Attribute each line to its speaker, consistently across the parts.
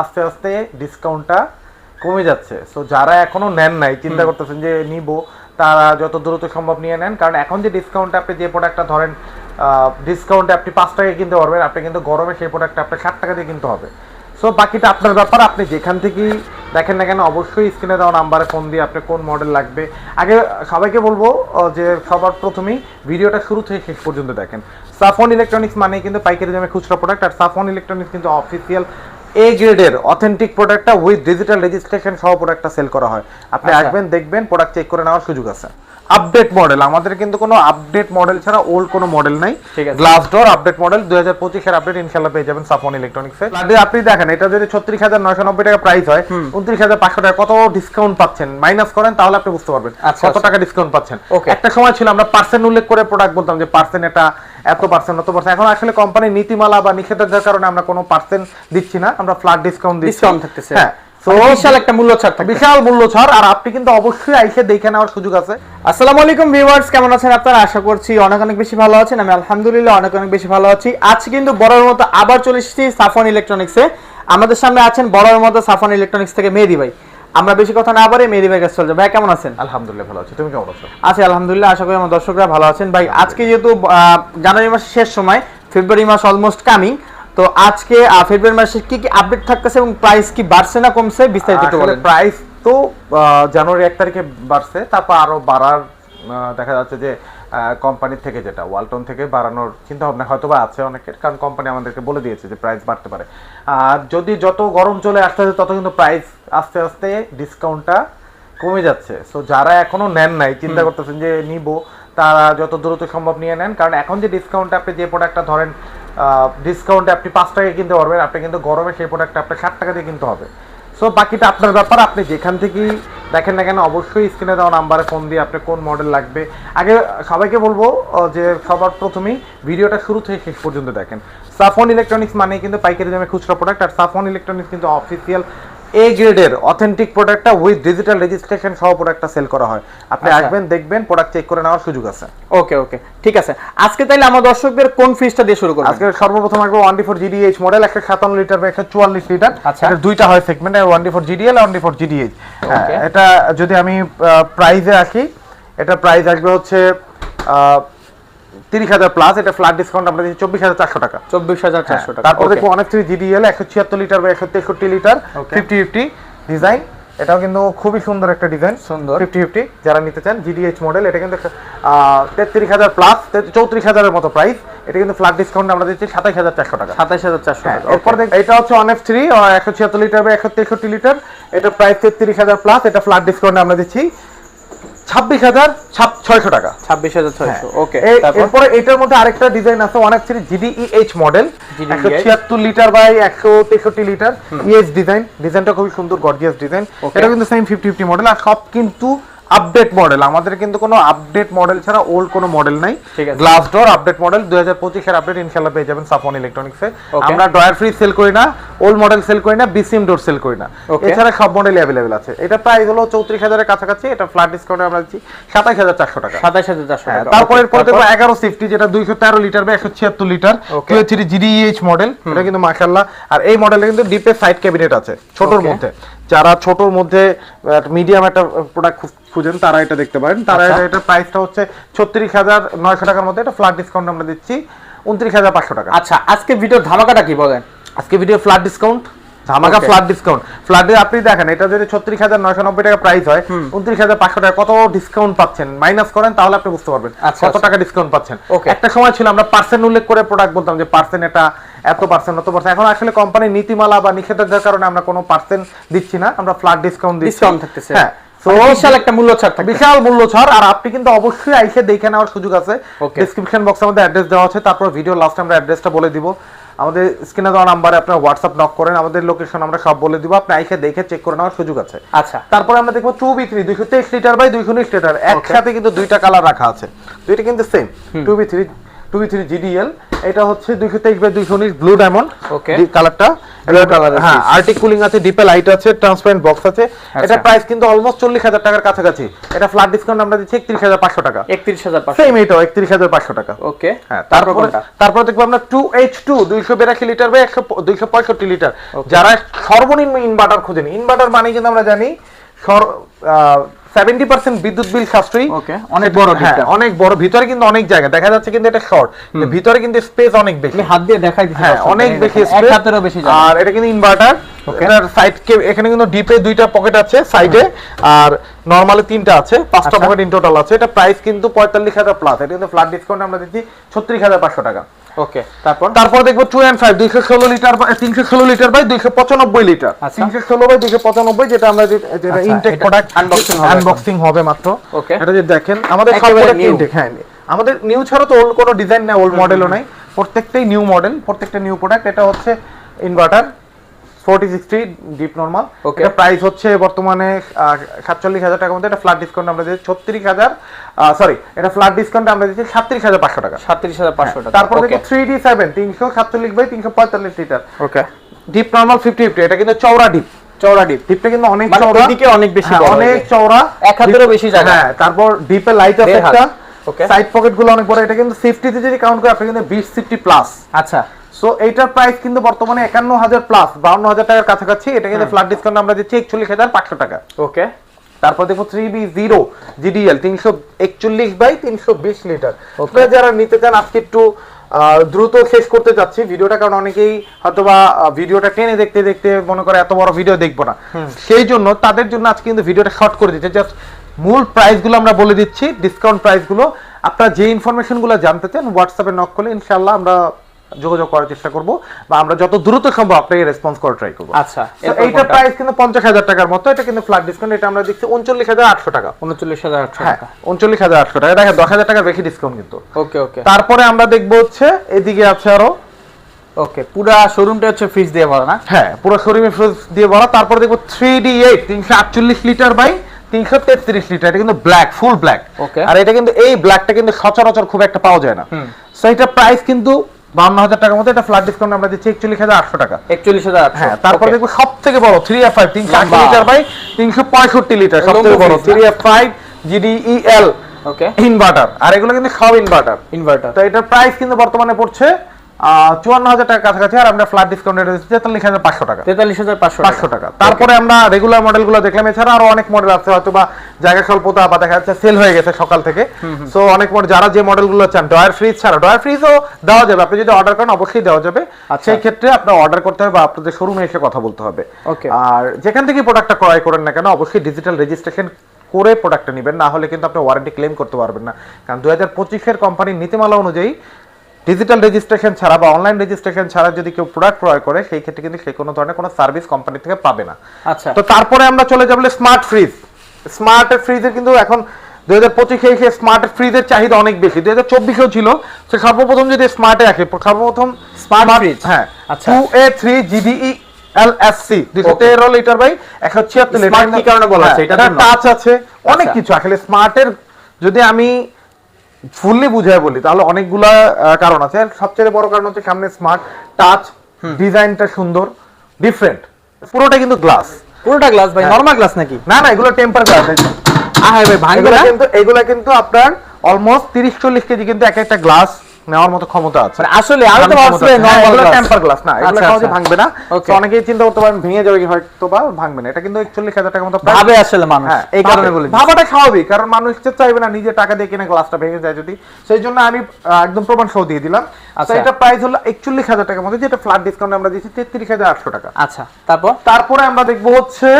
Speaker 1: আস্তে আস্তে ডিসকাউন্টটা কমে যাচ্ছে। সো যারা এখনও নেন নাই চিন্তা করতেছেন যে নিব তারা যত দ্রুত সম্ভব নিয়ে নেন। কারণ এখন যে ডিসকাউন্টে আপনি যে প্রোডাক্টটা ধরেন ডিসকাউন্টে আপনি পাঁচ টাকায় কিনতে পারবেন আপনি কিন্তু গরমে সেই প্রোডাক্টটা আপনার ষাট টাকা দিয়ে কিনতে হবে। সো বাকিটা আপনার ব্যাপার আপনি যেখান থেকেই দেখেন না কেন অবশ্যই স্ক্রিনে দেওয়া নাম্বারে ফোন দিয়ে আপনি কোন মডেল লাগবে। আগে সবাইকে বলব যে সবার প্রথমেই ভিডিওটা শুরু থেকে শেষ পর্যন্ত দেখেন। সাফন ইলেকট্রনিক্স মানে কিন্তু পাইকারি দামে খুচরা প্রোডাক্ট আর সাফন ইলেকট্রনিক্স কিন্তু অফিসিয়াল এ গ্রেডের অথেন্টিক প্রোডাক্টটা উইথ ডিজিটাল রেজিস্ট্রেশন সহ প্রোডাক্টটা সেল করা হয় আপনি
Speaker 2: আচ্ছা।
Speaker 1: আসবেন দেখবেন প্রোডাক্ট চেক করে নেওয়ার সুযোগ আছে আপডেট মডেল আমাদের কিন্তু কোনো আপডেট মডেল ছাড়া ওল্ড কোনো মডেল নাই। গ্লাস ডোর আপডেট মডেল দুই হাজার পঁচিশের আপডেট ইনশাল্লাহ পেয়ে যাবেন সাফন ইলেকট্রনিক্সে আপনি দেখেন এটা যদি ছত্রিশ হাজার নয়শো নব্বই টাকা প্রাইস হয় উনত্রিশ হাজার পাঁচশো টাকা কত ডিসকাউন্ট পাচ্ছেন? মাইনাস করেন তাহলে আপনি বুঝতে পারবেন
Speaker 2: আচ্ছা,
Speaker 1: কত
Speaker 2: আচ্ছা।
Speaker 1: টাকা ডিসকাউন্ট পাচ্ছেন. একটা সময় ছিল আমরা পার্সেন্ট উল্লেখ করে প্রোডাক্ট বলতাম যে পার্সেন্ট এটা এত পার্সেন্ট অত পার্সেন্ট এখন আসলে কোম্পানির নীতিমালা বা নিষেধাজ্ঞার কারণে আমরা কোনো পার্সেন্ট দিচ্ছি না আমরা ফ্ল্যাট ডিসকাউন্ট দিচ্ছি।
Speaker 2: ডিসকাউন্ট থাকতেছে।
Speaker 1: হ্যাঁ
Speaker 2: বিশাল একটা মূল্য ছাড় থাকবে।
Speaker 1: বিশাল মূল্য ছাড় আর আপনি কিন্তু অবশ্যই আইসে দেখে নেওয়ার সুযোগ আছে।
Speaker 2: আসসালামু আলাইকুম ভিউয়ার্স কেমন আছেন আপনারা? আশা করছি অনেক অনেক বেশি ভালো আছেন আমি আলহামদুলিল্লাহ অনেক অনেক বেশি ভালো আছি। আজ কিন্তু বড়র মতো আবার চলে এসেছি সাফন ইলেকট্রনিক্সে। আমাদের সামনে আছেন বড়র মতো সাফন ইলেকট্রনিক্স থেকে মেহেদি ভাই। আমরা বেশি কথা না বাড়ি মেহেদি ভাই কাছে চলে যাব। ভাই কেমন আছেন?
Speaker 1: আলহামদুলিল্লাহ ভালো আছি। তুমি কেমন আছো?
Speaker 2: আছি আলহামদুলিল্লাহ। আশা করি আমার দর্শকরা ভালো আছেন। ভাই আজকে যেহেতু আহ, জানুয়ারি মাসের শেষ সময় ফেব্রুয়ারি মাস অলমোস্ট কামিং তো আজকে ফেব্রুয়ারি মাসে কি কি আপডেট থাকতেছে এবং প্রাইস কি বাড়ছে না কমছে? বিস্তারিত একটু বলেন।
Speaker 1: প্রাইস তো জানুয়ারি এক তারিখে বাড়ছে তারপর আরও বাড়ার দেখা যাচ্ছে যে কোম্পানির থেকে যেটা ওয়ালটন থেকে বাড়ানোর চিন্তা ভাবনা হয়তো বা আছে অনেকের কারণ কোম্পানি আমাদেরকে বলে দিয়েছে যে প্রাইস বাড়তে পারে। আর যদি যত গরম চলে আসতে আসতে তত কিন্তু প্রাইস আস্তে আস্তে ডিসকাউন্টটা কমে যাচ্ছে। সো যারা এখনও নেন নাই চিন্তা করতেছেন যে নিব তারা যত দ্রুত সম্ভব নিয়ে নেন কারণ এখন যে ডিসকাউন্টে আপনি যে প্রোডাক্টটা ধরেন ডিসকাউন্টে আপনি পাঁচ টাকায় কিনতে পারবেন, আপনি কিন্তু গরমে সেই প্রোডাক্টটা আপনার ষাট টাকা দিয়ে কিনতে হবে। সো বাকিটা আপনার ব্যাপার, আপনি যেখান থেকেই দেখেন না কেন, অবশ্যই স্ক্রিনে দেওয়া নাম্বারে ফোন দিয়ে আপনার কোন মডেল লাগবে। আগে সবাইকে বলব যে সবার প্রথমেই ভিডিওটা শুরু থেকে শেষ পর্যন্ত দেখেন। সাফন ইলেকট্রনিক্স মানে কিন্তু পাইকারি দামে খুচরা প্রোডাক্ট আর সাফন ইলেকট্রনিক্স কিন্তু অফিসিয়াল এ গ্রেডের অথেন্টিক প্রোডাক্টটা উইথ ডিজিটাল রেজিস্ট্রেশন সহ প্রোডাক্টটা সেল করা হয়। আপনি
Speaker 2: আচ্ছা।
Speaker 1: আসবেন দেখবেন প্রোডাক্ট চেক করে নেওয়ার সুযোগ আছে।
Speaker 2: ওকে ওকে ঠিক আছে। আজকে তাইলে আমার দর্শকদের কোন ফ্রিজটা দিয়ে শুরু করব
Speaker 1: আজকে সর্বপ্রথম আসবে one D four GDH model একশো সাতান্ন লিটার বা একশো চুয়াল্লিশ লিটার
Speaker 2: আচ্ছা।
Speaker 1: এটা দুইটা হয় segment one D four GDL one D four GDH এটা যদি আমি প্রাইজে আসি এটা প্রাইস আসবে হচ্ছে তিরিশ হাজার প্লাস এটা ফ্ল্যাট ডিসকাউন্ট আমরা দিচ্ছি চব্বিশ হাজার চারশো টাকা।
Speaker 2: চব্বিশ হাজার চারশো টাকা
Speaker 1: তারপর দেখব অনেক থ্রি জিডিএল একশো ছিয়াত্তর লিটার বা একশো তেষট্টি লিটার ফিফটি ফিফটি ডিজাইন এটাও কিন্তু খুবই সুন্দর একটা ডিজাইন
Speaker 2: সুন্দর।
Speaker 1: ফিফটি ফিফটি যারা নিতে চান জিডিএইচ মডেল এটা কিন্তু তেত্রিশ হাজার প্লাস চৌত্রিশ হাজারের মতো প্রাইস এটা কিন্তু ফ্ল্যাট ডিসকাউন্ট আমরা দিচ্ছি সাতাইশ হাজার চারশো টাকা।
Speaker 2: সাতাইশ হাজার চারশো
Speaker 1: হ্যাঁ,
Speaker 2: টাকা
Speaker 1: এরপর দেখ এটা হচ্ছে অনেক থ্রি একশো ছিয়াত্তর লিটার বা একশো তেষট্টি লিটার এটা প্রাইস তেত্রিশ হাজার প্লাস এটা ফ্ল্যাট ডিসকাউন্ট আমরা দিচ্ছি ছাব্বিশ হাজার ছয়শো টাকা।
Speaker 2: ছাব্বিশ হাজার ছয়শো ওকে
Speaker 1: এরপরে এটার মধ্যে আরেকটা ডিজাইন আছে অনেক থ্রি জিডিইএইচ মডেল একশো ছিয়াত্তর লিটার বাই একশো তেষট্টি লিটার ইএস ডিজাইন ডিজাইনটা খুবই সুন্দর গর্জিয়াস ডিজাইন এটা কিন্তু সেম ফিফটি ফিফটি মডেল আর সব কিন্তু আপডেট মডেল আমাদের কিন্তু কোনো আপডেট মডেল ছাড়া ওল্ড কোনো মডেল নাই। গ্লাস ডোর আপডেট মডেল দুই হাজার পঁচিশের আপডেট ইনশাল্লাহ পেয়ে যাবেন সাফন ইলেকট্রনিক্সে. আমরা ড্রয়ার ফ্রি সেল করি না ওল্ড মডেল সেল করি না বিসিএম ডোর সেল করি না। এছাড়া সব মডেল অ্যাভেলেবেল আছে। এটা প্রাইস হলো চৌত্রিশ হাজারের কাছাকাছি এটা ফ্ল্যাট ডিসকাউন্টে আমরা দিচ্ছি সাতাইশ হাজার চারশো টাকা।
Speaker 2: সাতাইশ হাজার চারশো
Speaker 1: হ্যাঁ,
Speaker 2: টাকা।
Speaker 1: তারপরে এরপরে দেখব এগারো সিফটি যেটা দুইশো তেরো লিটার বা একশো ছিয়াত্তর litre. Two three GDH model এটা কিন্তু মার্শাল্লাহ আর এই মডেলে কিন্তু ডিপে সাইড ক্যাবিনেট আছে ছোটর মধ্যে। যারা ছোটর মধ্যে মিডিয়াম একটা প্রোডাক্ট খুঁজেন তারা এটা দেখতে পারেন। তারা
Speaker 2: আচ্ছা।
Speaker 1: এটা প্রাইসটা হচ্ছে ছত্রিশ হাজার নয়শো টাকার মধ্যে। এটা ফ্ল্যাট ডিসকাউন্ট আমরা দিচ্ছি উনত্রিশ হাজার পাঁচশো টাকা।
Speaker 2: আচ্ছা আজকে ভিডিও ধামাকাটা কি বলেন?
Speaker 1: আজকে ভিডিও ফ্ল্যাট ডিসকাউন্ট ধামাকা ফ্ল্যাট ডিসকাউন্ট ফ্ল্যাটে আপনি দেখেন এটা যদি ছত্রিশ হাজার নয়শো নব্বই টাকা প্রাইস হয় উনত্রিশ হাজার পাঁচশো টাকা কত ডিসকাউন্ট পাচ্ছেন? মাইনাস করেন তাহলে আপনি বুঝতে পারবেন
Speaker 2: আচ্ছা,
Speaker 1: কত
Speaker 2: আচ্ছা।
Speaker 1: টাকা ডিসকাউন্ট পাচ্ছেন। একটা সময় ছিল আমরা পার্সেন্ট উল্লেখ করে প্রোডাক্ট বলতাম যে পার্সেন্ট এটা এত পার্সেন্ট অত পার্সেন্ট এখন আসলে কোম্পানির নীতিমালা বা নিষেধাজ্ঞার কারণে আমরা কোনো পার্সেন্ট দিচ্ছি না আমরা ফ্ল্যাট ডিসকাউন্ট দিচ্ছি।
Speaker 2: ডিসকাউন্ট থাকতেছে।
Speaker 1: হ্যাঁ
Speaker 2: বিশাল একটা মূল্য ছাড় থাকবে।
Speaker 1: বিশাল মূল্য ছাড় আর আপনি কিন্তু অবশ্যই আইসে দেখে নেওয়ার সুযোগ আছে। ডেসক্রিপশন বক্সের মধ্যে অ্যাড্রেস দেওয়া আছে তারপর ভিডিও লাস্টে আমরা অ্যাড্রেসটা বলে দিব। আমাদের স্ক্রিনে দেওয়া নাম্বারে আপনার হোয়াটসঅ্যাপ নক করেন আমাদের লোকেশন আমরা সব বলে দিব আপনি আইসে দেখে চেক করে নেওয়ার সুযোগ আছে।
Speaker 2: আচ্ছা।
Speaker 1: তারপরে আমরা দেখব টু বি থ্রি দুইশো তেইশ লিটার বাই দুইশো উনিশ লিটার একসাথে কিন্তু দুইটা কালার রাখা আছে। দুইটা কিন্তু same two B three two B three GDL এটা হচ্ছে দুইশো তেইশ বাই দুইশো উনিশ ব্লু ডায়মন্ড
Speaker 2: Okay.
Speaker 1: কালারটা হ্যাঁ আর্টিক কুলিং আছে ডিপে লাইট আছে ট্রান্সপারেন্ট বক্স আছে।
Speaker 2: আচ্ছা।
Speaker 1: এটা প্রাইস কিন্তু অলমোস্ট চল্লিশ হাজার টাকার কাছাকাছি। এটা ফ্ল্যাট ডিসকাউন্ট আমরা দিচ্ছি একত্রিশ হাজার পাঁচশো টাকা।
Speaker 2: একত্রিশ হাজার পাঁচশো।
Speaker 1: সেম এটাও একত্রিশ হাজার পাঁচশো টাকা।
Speaker 2: ওকে
Speaker 1: হ্যাঁ
Speaker 2: তারপর
Speaker 1: তারপরে দেখব আমরা টু এইচ টু দুইশো বেরাশি লিটার বা একশো দুইশো পঁয়ষট্টি লিটার যারা সর্বনিম্ন ইনভার্টার খোঁজেন ইনভার্টার মানে কিন্তু আমরা জানি সেভেন্টি পার্সেন্ট বিদ্যুৎ বিল সাশ্রয়ী।
Speaker 2: ওকে অনেক বড়
Speaker 1: হ্যাঁ অনেক বড়। ভিতরে কিন্তু অনেক জায়গা। দেখা যাচ্ছে কিন্তু এটা শর্ট ভিতরে কিন্তু স্পেস অনেক বেশি।
Speaker 2: হাত দিয়ে দেখাই
Speaker 1: হ্যাঁ অনেক বেশি
Speaker 2: বেশি
Speaker 1: আর এটা কিন্তু ইনভার্টার এটার সাইড এখানে কিন্তু ডিপে দুইটা পকেট আছে সাইডে আর নরমালি তিনটা আছে পাঁচটা। পকেট ইন টোটাল আছে। এটা প্রাইস কিন্তু পঁয়তাল্লিশ হাজার প্লাস এটা কিন্তু ফ্ল্যাট ডিসকাউন্ট আমরা দিচ্ছি ছত্রিশ হাজার পাঁচশো টাকা।
Speaker 2: ওকে তারপর?
Speaker 1: তারপর দেখব টু অ্যান্ড ফাইভ দুইশো ষোলো লিটার তিনশো ষোলো লিটার বাই দুইশো পঁচানব্বই লিটার।
Speaker 2: আচ্ছা।
Speaker 1: তিনশো ষোলো বাই দুইশো পঁচানব্বই যেটা আমরা যেটা ইনটেক প্রোডাক্ট
Speaker 2: আনবক্সিং হবে
Speaker 1: আনবক্সিং হবে মাত্র।
Speaker 2: ওকে।
Speaker 1: এটা যদি দেখেন আমাদের সব। ইনটেক হ্যাঁ আমাদের নিউ ছাড়া তো ওল্ড কোনো ডিজাইন নেই ওল্ড মডেলও নাই। প্রত্যেকটাই নিউ মডেল প্রত্যেকটা নিউ প্রোডাক্ট এটা হচ্ছে inverter forty sixty deep normal এটা প্রাইস হচ্ছে বর্তমানে সাতচল্লিশ হাজার টাকার মধ্যে। এটা ফ্ল্যাট ডিসকাউন্ট আমরা দিচ্ছি ছত্রিশ হাজার সরি এটা ফ্ল্যাট ডিসকাউন্ট আমরা দিচ্ছি সাতত্রিশ হাজার পাঁচশো টাকা।
Speaker 2: সাতত্রিশ হাজার পাঁচশো টাকা।
Speaker 1: তারপর দেখো থ্রি ডি সেভেন তিনশো সাতচল্লিশ বাই তিনশো পঁয়তাল্লিশ litre.
Speaker 2: Okay
Speaker 1: deep normal fifty fifty এটা কিন্তু চওড়া ডিপ
Speaker 2: চৌড়া ডিপ
Speaker 1: ডিপটা কিন্তু অনেক
Speaker 2: মানে
Speaker 1: চওড়া।
Speaker 2: এদিকে অনেক বেশি
Speaker 1: হ্যাঁ, অনেক চওড়া।
Speaker 2: এক হাতেরও বেশি জায়গা।
Speaker 1: হ্যাঁ তারপর ডিপে লাইট আছে একটা সাইড পকেটগুলো অনেক বড় এটা কিন্তু সেফটিতে যদি কাউন্ট করে আপনি কিন্তু বিশ সিফটি প্লাস
Speaker 2: আচ্ছা।
Speaker 1: সো এইটার প্রাইস কিন্তু বর্তমানে একান্ন হাজার প্লাস বাউন্ন হাজার টাকার কাছাকাছি। এটা কিন্তু ফ্ল্যাট ডিসকাউন্ট আমরা দিচ্ছি একচল্লিশ হাজার পাঁচশো টাকা।
Speaker 2: ওকে
Speaker 1: তারপর দেখো থ্রি বি জিরো জিডিএল তিনশো একচল্লিশ বাই তিনশো বিশ লিটার। যারা নিতে চান আজকে একটু দ্রুত শেষ করতে চাচ্ছি। ভিডিওটা কারণ অনেকেই হয়তোবা আহ, ভিডিওটা টেনে দেখতে দেখতে মনে করে এত বড় ভিডিও দেখব না। সেই জন্য তাদের জন্য আজকে কিন্তু ভিডিওটা শর্ট করে দিচ্ছে। জাস্ট মূল প্রাইসগুলো আমরা বলে দিচ্ছি ডিসকাউন্ট প্রাইসগুলো আপনারা যে ইনফরমেশনগুলো জানতে চান হোয়াটসঅ্যাপে নক করলে ইনশাল্লাহ আমরা যোগাযোগ করার চেষ্টা করব বা আমরা যত দ্রুত সম্ভব আপনাকে রেসপন্স করার ট্রাই করব।
Speaker 2: আচ্ছা
Speaker 1: এইটা প্রাইস কিন্তু পঞ্চাশ হাজার টাকার মতো এটা কিন্তু ফ্ল্যাট ডিসকাউন্ট এটা আমরা দিচ্ছি উনচল্লিশ হাজার আটশো টাকা।
Speaker 2: উনচল্লিশ হাজার আটশো
Speaker 1: হ্যাঁ
Speaker 2: টাকা।
Speaker 1: উনচল্লিশ হাজার আটশো টাকা। দেখেন দশ হাজার টাকার বেশি ডিসকাউন্ট কিন্তু।
Speaker 2: ওকে ওকে।
Speaker 1: তারপরে আমরা দেখব হচ্ছে এদিকে আছে আরও।
Speaker 2: ওকে পুরা শোরুমটা হচ্ছে ফ্রিজ দিয়ে ভরা না?
Speaker 1: হ্যাঁ পুরো শোরুমে ফ্রিজ দিয়ে ভরা। তারপরে দেখব থ্রি ডি এইট তিনশো আটচল্লিশ লিটার বাই তিনশো তেত্রিশ লিটার এটা কিন্তু ব্ল্যাক ফুল ব্ল্যাক. আর এটা কিন্তু এই ব্ল্যাকটা কিন্তু সচরাচর খুব একটা পাওয়া যায় না। সো এটা প্রাইস কিন্তু বান্ন হাজার টাকার মতো এটা ফ্ল্যাট ডিসকাউন্ট আমরা দিচ্ছি একচল্লিশ হাজার আটশো টাকা।
Speaker 2: একচল্লিশ হাজার
Speaker 1: হ্যাঁ তারপর দেখব সব থেকে বড় থ্রি এফ ফাইভ তিনশো আশি লিটার বাই তিনশো পঁয়ষট্টি লিটার সব থেকে বড় three F five GDEL
Speaker 2: okay
Speaker 1: inverter আর এগুলো কিন্তু সব ইনভার্টার
Speaker 2: ইনভার্টার
Speaker 1: তো এটার প্রাইস কিন্তু বর্তমানে পড়ছে চুয়ান্ন হাজার টাকার কাছাকাছি আর আমরা ফ্ল্যাট ডিসকাউন্ট রেট দিচ্ছি তেতাল্লিশ হাজার পাঁচশো টাকা।
Speaker 2: তেতাল্লিশ হাজার পাঁচশো
Speaker 1: পাঁচশো টাকা। তারপরে আমরা রেগুলার মডেলগুলো দেখলাম এছাড়া আরও অনেক মডেল আছে হয়তো বা জায়গা স্বল্পতা বা দেখা যাচ্ছে সেল হয়ে গেছে সকাল থেকে। সো অনেক মডেল যারা যে মডেলগুলো চান ডয়ার ফ্রিজ ছাড়া ডয়ার ফ্রিজও দেওয়া যাবে। আপনি যদি অর্ডার করেন অবশ্যই দেওয়া যাবে।
Speaker 2: আচ্ছা।
Speaker 1: সেই ক্ষেত্রে আপনার অর্ডার করতে হবে বা আপনাদের শোরুমে এসে কথা বলতে হবে. আর যেখান থেকে প্রোডাক্টটা ক্রয় করেন না কেন অবশ্যই ডিজিটাল রেজিস্ট্রেশন করে প্রোডাক্টটা নেবেন। না হলে কিন্তু আপনি ওয়ারেন্টি ক্লেম করতে পারবেন না। কারণ দুই হাজার পঁচিশের কোম্পানির নীতিমালা অনুযায়ী ডিজিটাল রেজিস্ট্রেশন ছাড়া বা অনলাইন রেজিস্ট্রেশন ছাড়া যদি কেউ প্রোডাক্ট ক্রয় করে সেই ক্ষেত্রে কিন্তু সে কোনো ধরনের কোনো সার্ভিস কোম্পানি থেকে পাবে না
Speaker 2: আচ্ছা
Speaker 1: তো তারপরে আমরা চলে যাব স্মার্ট ফ্রিজ স্মার্ট ফ্রিজের কিন্তু এখন দুই হাজার পঁচিশে এসে স্মার্ট ফ্রিজের চাহিদা অনেক বেশি দুই হাজার চব্বিশেও ছিল সে সর্বপ্রথম যদি স্মার্টে আসে সর্বপ্রথম
Speaker 2: Smart fridge।
Speaker 1: হ্যাঁ। Two A three GDE L S C দুশো তেরো লিটার বাই একশো ছিয়াত্তর লিটার
Speaker 2: কি কারণে বলা হচ্ছে? এটার জন্য?
Speaker 1: টাচ আছে অনেক
Speaker 2: আচ্ছা।
Speaker 1: কিছু আসলে স্মার্টের যদি আমি ফুললি বুঝায় বলি তাহলে অনেকগুলা কারণ আছে। আর সবচেয়ে বড় কারণ হচ্ছে সামনে স্মার্ট টাচ ডিজাইনটা সুন্দর ডিফারেন্ট পুরোটা কিন্তু গ্লাস
Speaker 2: পুরোটা গ্লাস ভাই
Speaker 1: হ্যাঁ।
Speaker 2: নরমাল গ্লাস নাকি?
Speaker 1: না না এগুলো টেম্পার গ্লাস
Speaker 2: আহ ভাই ভাঙবে না?
Speaker 1: কিন্তু এগুলো কিন্তু আপনার অলমোস্ট তিরিশ চল্লিশ কেজি কিন্তু এক একটা গ্লাস নেওয়ার মতো ক্ষমতা আছে।
Speaker 2: মানে আসলে আমি তো ভাবছি নরমাল
Speaker 1: টেম্পার গ্লাস না এগুলো
Speaker 2: আচ্ছা,
Speaker 1: সহজে
Speaker 2: আচ্ছা।
Speaker 1: ভাঙবে না। তো অনেকেই চিন্তা করতে পারেন ভেঙে যাবে হয়তো বা ভাঙবে না। এটা কিন্তু 41000 টাকার মতো
Speaker 2: ভাবে আসলে মানুষ।
Speaker 1: হ্যাঁ,
Speaker 2: এই কারণে বলি
Speaker 1: ভাবাটা খাওয়াবি কারণ মানুষ চাইবে না নিজে টাকা দিয়ে কিনা গ্লাসটা ভেঙে যায় যদি। সেই জন্য আমি একদম প্রমাণ সহ দিয়ে দিলাম।
Speaker 2: আচ্ছা।
Speaker 1: এটা প্রাইস হলো 41000 টাকার মতো যেটা ফ্ল্যাট ডিসকাউন্ট আমরা দিয়েছি 33800 টাকা।
Speaker 2: আচ্ছা তারপর?
Speaker 1: তারপরে আমরা দেখব হচ্ছে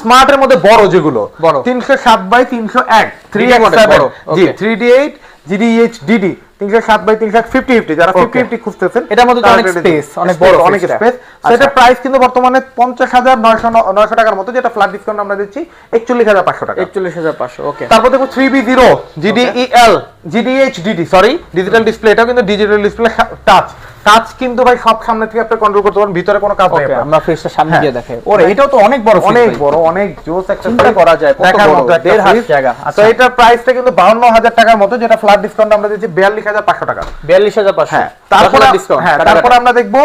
Speaker 1: স্মার্টের মধ্যে বড় যেগুলো। 307 বাই তিনশো এক
Speaker 2: 301
Speaker 1: three D eight GDH DD তিনশো সাত বাই তিনশো ফিফটি ফিফটি যারা ফিফটি. ফিফটি খুঁজতেছেন
Speaker 2: এটার মধ্যে অনেক
Speaker 1: স্পেস
Speaker 2: অনেক বড়
Speaker 1: অনেক স্পেস
Speaker 2: আচ্ছা।
Speaker 1: সেটা প্রাইস কিন্তু বর্তমানে পঞ্চাশ হাজার নয়শো নয়শো টাকার মতো যেটা ফ্ল্যাট ডিসকাউন্ট আমরা দিচ্ছি একচল্লিশ হাজার পাঁচশো টাকা।
Speaker 2: একচল্লিশ হাজার পাঁচশো ওকে
Speaker 1: তারপর দেখো three B zero GDEL GDH DD sorry digital display এটাও কিন্তু ডিজিটাল ডিসপ্লে টাচ কাজ কিন্তু ভাই সব সামনে থেকে আপনি কন্ট্রোল করতে পারেন ভিতরে কোনো কাজ নেই।
Speaker 2: আমরা ফ্রিজটা সামনে
Speaker 1: হ্যাঁ।
Speaker 2: গিয়ে দেখাই। ওরে এটাও তো অনেক বড়
Speaker 1: অনেক বড় অনেক জোস একটা
Speaker 2: চিন্তা করা যায়, কত
Speaker 1: দেখার
Speaker 2: বড়,
Speaker 1: মতো
Speaker 2: দেড় হাত। জায়গা,
Speaker 1: তো
Speaker 2: আচ্ছা।
Speaker 1: এটার প্রাইসটা কিন্তু বাউন্ন হাজার টাকার মতো যেটা ফ্ল্যাট ডিসকাউন্ট আমরা দিচ্ছি হাজার পাঁচশো টাকা।
Speaker 2: 42500
Speaker 1: হ্যাঁ তারপরে
Speaker 2: ডিসকাউন্ট
Speaker 1: হ্যাঁ তারপরে আমরা দেখব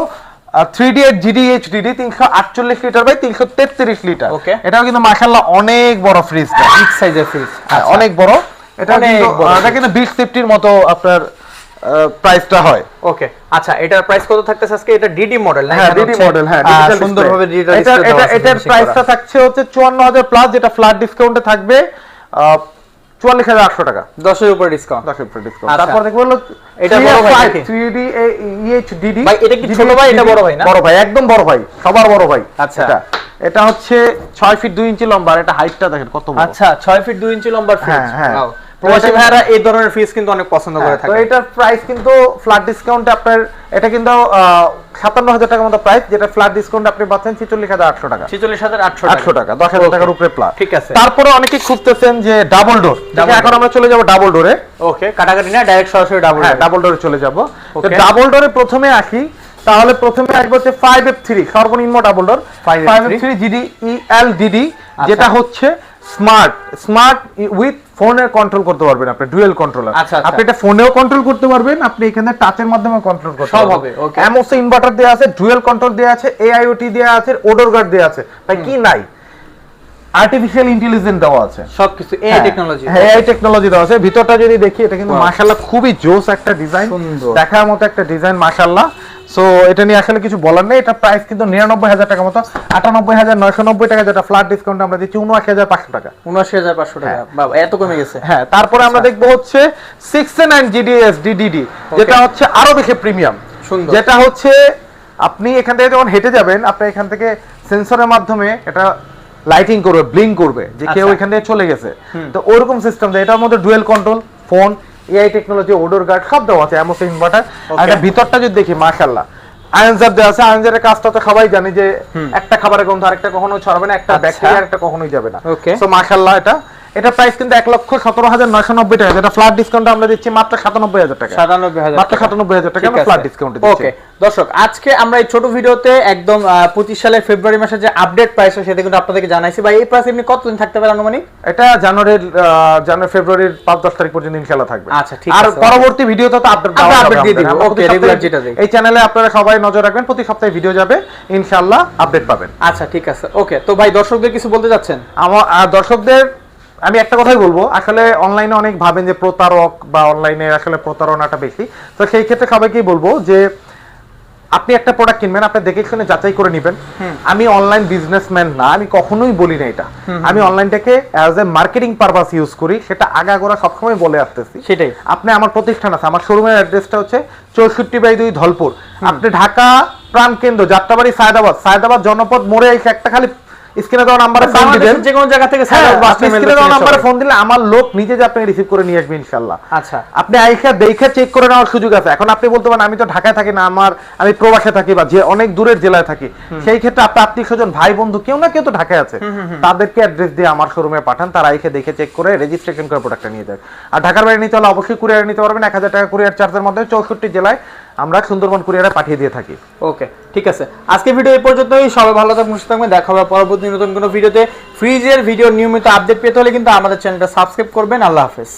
Speaker 1: three D eight GD HDD তিনশো আটচল্লিশ লিটার বাই তিনশো তেত্রিশ লিটার. এটাও কিন্তু মাসাল্লাহ অনেক বড় ফ্রিজটা
Speaker 2: বিগ সাইজের ফ্রিজ
Speaker 1: হ্যাঁ, অনেক বড়। এটা কিন্তু এটা কিন্তু বিগ সেফটির মতো আপনার প্রাইসটা হয়।
Speaker 2: ওকে আচ্ছা এটার প্রাইস কত থাকতেছে আজকে? এটা ডিডি মডেল
Speaker 1: হ্যাঁ ডিডি মডেল হ্যাঁ
Speaker 2: সুন্দরভাবে ডিজিটাল
Speaker 1: এটা এটা এটার প্রাইসটা থাকছে হচ্ছে চুয়ান্ন হাজার প্লাস যেটা ফ্ল্যাট ডিসকাউন্টে থাকবে চুয়াল্লিশ হাজার আটশো টাকা।
Speaker 2: 10 এর উপর ডিসকাউন্ট
Speaker 1: দশ ডিসকাউন্ট
Speaker 2: আচ্ছা।
Speaker 1: তারপর দেখব হলো
Speaker 2: এটা বড় ভাই নাকি?
Speaker 1: থ্রি ডি এইচডিডি
Speaker 2: ভাই, এটা কি ছোট ভাই, এটা বড় ভাই না?
Speaker 1: বড় ভাই একদম বড় ভাই সবার বড় ভাই।
Speaker 2: আচ্ছা।
Speaker 1: এটা। এটা হচ্ছে ছয় ফিট দুই ইঞ্চি লম্বা আর এটা হাইটটা দেখেন কত বড়।
Speaker 2: আচ্ছা 6 ফিট 2 ইঞ্চি লম্বার ফ্রিজ
Speaker 1: হ্যাঁ, হ্যাঁ।
Speaker 2: প্রবাসী ভাইরা এই ধরনের ফ্রিজ কিন্তু অনেক পছন্দ করে
Speaker 1: হ্যাঁ, তো
Speaker 2: থাকে
Speaker 1: এটার প্রাইস কিন্তু ফ্ল্যাট ডিসকাউন্টে আপনার এটা কিন্তু সাতান্ন হাজার টাকার মতো প্রাইস যেটা ফ্ল্যাট ডিসকাউন্ট আপনি পাচ্ছেন ছিচল্লিশ হাজার আটশো টাকা।
Speaker 2: 46800
Speaker 1: আটশো টাকা। দশ হাজার টাকার উপরে প্লাস
Speaker 2: ঠিক আছে।
Speaker 1: তারপরে অনেকে খুঁজতেছেন যে ডাবল ডোর এখন আমরা চলে যাব ডাবল ডোরে
Speaker 2: ওকে কাটাকাটি না ডাইরেক্ট সরাসরি ডাবল
Speaker 1: ডাবল ডোরে চলে যাব। তো ডাবল ডোরে প্রথমে আসি তাহলে প্রথমে আসবে হচ্ছে ফাইভ এফ থ্রি সর্বনিম্ন double door
Speaker 2: 5F3
Speaker 1: five F three GD DD যেটা হচ্ছে স্মার্ট স্মার্ট উইথ ফোনের কন্ট্রোল করতে পারবেন আপনি ডুয়েল কন্ট্রোলার
Speaker 2: আচ্ছা, আচ্ছা।
Speaker 1: আপনি এটা ফোনেও কন্ট্রোল করতে পারবেন আপনি এখানে টাচের মাধ্যমে কন্ট্রোল করতে
Speaker 2: সব হবে, okay.
Speaker 1: এমওসি ইনভার্টার দেওয়া আছে ডুয়েল কন্ট্রোল দেওয়া আছে এআইওটি দেওয়া আছে ওডোর গার্ড দেওয়া আছে। তাই কি নাই? আর্টিফিশিয়াল ইন্টেলিজেন্স দেওয়া আছে।
Speaker 2: সবকিছু এআই টেকনোলজি
Speaker 1: হ্যাঁ এআই টেকনোলজি দেওয়া আছে। ভিতরটা যদি দেখি এটা কিন্তু. মাশাআল্লাহ খুবই জোস একটা ডিজাইন
Speaker 2: সুন্দর।
Speaker 1: দেখার মতো একটা ডিজাইন মাশাআল্লাহ। সো এটা নিয়ে আসলে কিছু বলার নেই। এটা প্রাইস কিন্তু নিরানব্বই হাজার টাকা মতো। আটানব্বই হাজার নয়শো নব্বই টাকা যেটা ফ্ল্যাট ডিসকাউন্ট আমরা দিচ্ছি উনআশি হাজার পাঁচশো টাকা।
Speaker 2: 79500 টাকা। বাবা এত কমে গেছে।
Speaker 1: হ্যাঁ তারপরে আমরা দেখব হচ্ছে সিক্স নাইন জিডিএস ডিডিডি যেটা হচ্ছে আরও বেশি প্রিমিয়াম যেটা হচ্ছে আপনি এখান থেকে যখন হেঁটে যাবেন আপনি এখান থেকে সেন্সরের মাধ্যমে এটা লাইটিং করবে ব্লিং করবে যে কেউ
Speaker 2: আচ্ছা।
Speaker 1: এখান থেকে চলে গেছে। তো ওরকম সিস্টেম এটার মধ্যে dual control phone AI technology odour guard সব দেওয়া আছে এমন ইনভার্টার আর এটা ভিতরটা যদি দেখি মাশাআল্লাহ। আয়নজার দেওয়া আছে আয়নজারের কাজটা তো সবাই জানে যে একটা খাবারের গন্ধ আরেকটা কখনো ছড়াবে না একটা
Speaker 2: আচ্ছা।
Speaker 1: ব্যাকটেরিয়া একটা কখনোই যাবে না।
Speaker 2: সো
Speaker 1: তো মাশাল্লাহ এটা। এটা প্রাইস কিন্তু এক লক্ষ সতেরো হাজার নয়শো নব্বই টাকা। যেটা ফ্ল্যাট ডিসকাউন্ট আমরা দিচ্ছি মাত্র সাতানব্বই হাজার টাকা।
Speaker 2: 97000
Speaker 1: মাত্র সাতানব্বই হাজার টাকা ফ্ল্যাট ডিসকাউন্ট দিচ্ছি।
Speaker 2: ওকে দর্শক আজকে আমরা এই ছোট ভিডিওতে একদম পঁচিশ সালের ফেব্রুয়ারি মাসের যে আপডেট প্রাইস সেটা কিন্তু আপনাদেরকে জানাইছি। ভাই এই প্রাইস এমনি কতদিন থাকতে পারে আনুমানিক?
Speaker 1: এটা জানুয়ারির জানুয়ারি ফেব্রুয়ারির পাঁচ দশ তারিখ পর্যন্ত ইনশাল্লাহ থাকবে।
Speaker 2: আচ্ছা, ঠিক
Speaker 1: আর পরবর্তী ভিডিওতে তো আপডেট
Speaker 2: update দিয়ে দিব। Okay, regular যেটা দিই।
Speaker 1: এই চ্যানেলে আপনারা সবাই নজর রাখবেন প্রতি সপ্তাহে ভিডিও যাবে। ইনশাল্লাহ আপডেট পাবেন।
Speaker 2: আচ্ছা ঠিক আছে। ওকে তো ভাই দর্শকদের কিছু বলতে যাচ্ছেন
Speaker 1: আমার দর্শকদের আমি একটা কথাই বলব আসলে অনলাইনে অনেক ভাবেন যে প্রতারক বা অনলাইনে আসলে প্রতারণাটা বেশি। তো সেই ক্ষেত্রে সবাইকেই বলব যে আপনি একটা প্রোডাক্ট কিনবেন আপনি দেখে শুনে যাচাই করে নেবেন। আমি অনলাইন বিজনেসম্যান না আমি কখনোই বলি না এটা। আমি অনলাইনটাকে as a marketing purpose use করি সেটা আগাগোড়া সবসময় বলে আসতেছি।
Speaker 2: সেটাই।
Speaker 1: আপনি আমার প্রতিষ্ঠান আছে আমার শোরুমের অ্যাড্রেসটা হচ্ছে চৌষট্টি বাই দুই ধলপুর। আপনি ঢাকা প্রাণকেন্দ্র যাত্রাবাড়ি সায়দাবাদ সায়দাবাদ জনপদ মোড়ে এসে একটা খালি স্ক্রিনে দেওয়া নাম্বারে ফোন দিবেন।
Speaker 2: যে কোনো জায়গা থেকে
Speaker 1: হ্যাঁ,
Speaker 2: সারা বাস
Speaker 1: আপনি স্ক্রিনে দেওয়া
Speaker 2: লোকেশন
Speaker 1: ফোন দিলে আমার লোক নিজে যে আপনি রিসিভ করে নিয়ে আসবে ইনশাল্লাহ
Speaker 2: আচ্ছা।
Speaker 1: আপনি আইসা দেখে চেক করে নেওয়ার সুযোগ আছে। এখন আপনি বলতে পারেন আমি তো ঢাকায় থাকি না আমার আমি প্রবাসে থাকি বা যে অনেক দূরের জেলায় থাকি সেই ক্ষেত্রে আপনার আত্মীয় স্বজন ভাই বন্ধু কেউ না কেউ তো ঢাকায় আছে। তাদেরকে অ্যাড্রেস দিয়ে আমার শোরুমে পাঠান তারা আইসে দেখে চেক করে রেজিস্ট্রেশন করে প্রোডাক্টটা নিয়ে যায় আর ঢাকার বাইরে নিতে হলে অবশ্যই কুরিয়ার নিতে পারবেন এক হাজার টাকা কুরিয়ার চার্জের মধ্যে চৌষট্টি জেলায় আমরা সুন্দরবন কুরিয়ারে পাঠিয়ে দিয়ে থাকি।
Speaker 2: ওকে, ঠিক আছে। আজকে ভিডিও এই পর্যন্তই। সবাই ভালো থাকবেন সুস্থ থাকবেন দেখা হবে পরবর্তী নতুন কোনো ভিডিওতে। ফ্রিজের ভিডিও নিয়মিত আপডেট পেতে হলে কিন্তু আমাদের চ্যানেলটা সাবস্ক্রাইব করবেন। আল্লাহ হাফেজ।